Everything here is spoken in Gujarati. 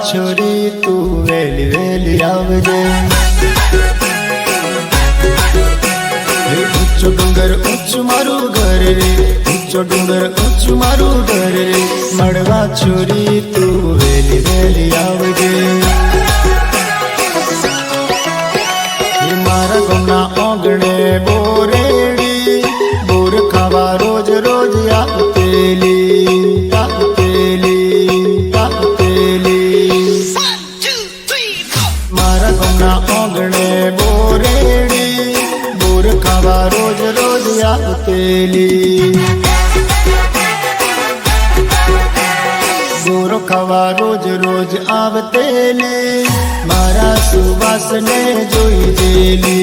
છોરી તું વેલી વેલી આવજે. ઊંચો ડુંગર, ઊંચું મારું ઘર રે. ઊંચો ડુંગર, ઊંચું મારું ઘર રે. મળવા છોરી તું વેલી વેલી આવજે. મારા ગમના આંગણે બોરેડી, બોર ખાવા રોજ રોજ આવતેલી મારા ગામના આંગણે બોરેડી, બોર ખાવા રોજ રોજ આવતેલી બોર ખાવા રોજ રોજ આવતેલી, મારા સુવાસને જોઈ જેલી.